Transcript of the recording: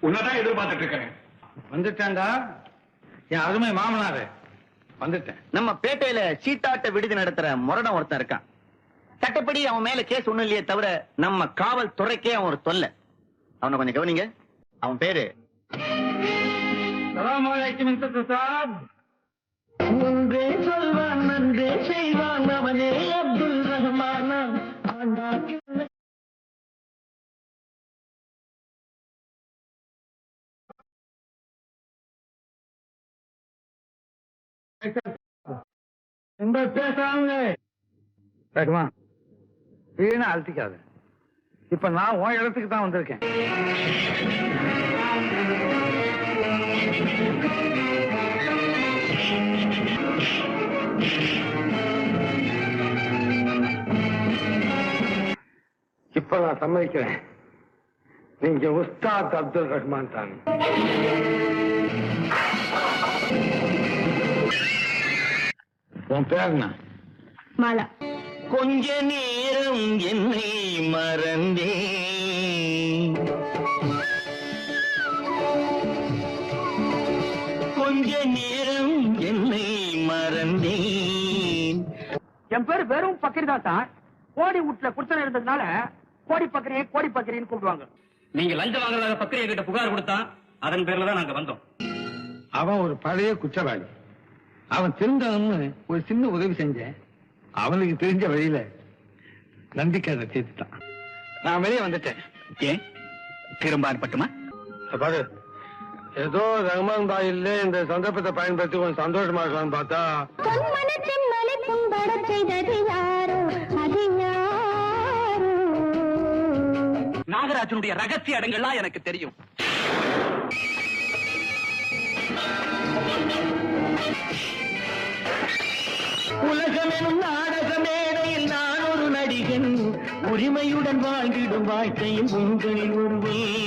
உன்னதான் எதிர்பார்த்துட்டு இருக்கேன். வந்துட்டேன்டா? என் அருமை மாமனாரு. வந்துட்டேன். நம்ம பேட்டையில சீட்டாட்ட விடுதி நடத்துற முரடன் ஒருத்தன் இருக்கான். சட்டப்படி அவன் மேல கேஸ் ஒண்ணும் இல்லையே தவிர நம்ம காவல் துறைக்கே அவன் ஒரு தொல்லை. அவனை கொஞ்சம் கவனிங்க. அவன் பேரு சலாம் அலைக்கும் சாப் இந்த பேசாங்க ரகுமா வீணா அழுத்திக்காத. இப்ப நான் உன் இடத்துக்கு தான் வந்திருக்கேன். இப்ப நான் சம்மதிக்கிறேன். நீங்க உஸ்தாத் அப்துல் ரஹ்மான் தான். உன் பேர் என்ன? மாலா. கொஞ்ச நேரம் என்னை மறந்தே. கொஞ்ச நேரம் என்னை மறந்தேன் என் பேரு வெறும் பக்கரி தான் சார். கோடி வீட்டுல குடுத்தன இருந்ததுனால கோடி பக்கரியே கோடி பக்கரின்னு கூப்பிடுவாங்க. நீங்க லஞ்சம் வாங்குறதாக பத்திரிகை கிட்ட புகார் கொடுத்தா அதன் பேர்ல தான் நாங்க வந்தோம். அவன் ஒரு பழைய குற்றவாளி. அவன் திருந்தவன்னு ஒரு சின்ன உதவி செஞ்சேன். அவனுக்கு தெரிஞ்ச வழியில நந்திக்காத தீர்த்துட்டான் நான் வெளியே வந்துட்டேன். ஏன்? திரும்ப அனுப்பட்டுமா? பாரு ஏதோ ரஹ்மான் பாயில்ல இந்த சந்தர்ப்பத்தை பயன்படுத்தி கொஞ்சம் சந்தோஷமா இருக்கலாம்னு பார்த்தா. நாகராஜனுடைய ரகசிய இடங்கள்லாம் எனக்கு தெரியும். உலகமெனும் நாடக மேடையில் நான் ஒரு நடிகன். உரிமையுடன் வாழ்ந்திடும் வாழ்க்கையும் உங்களில் ஒருவன்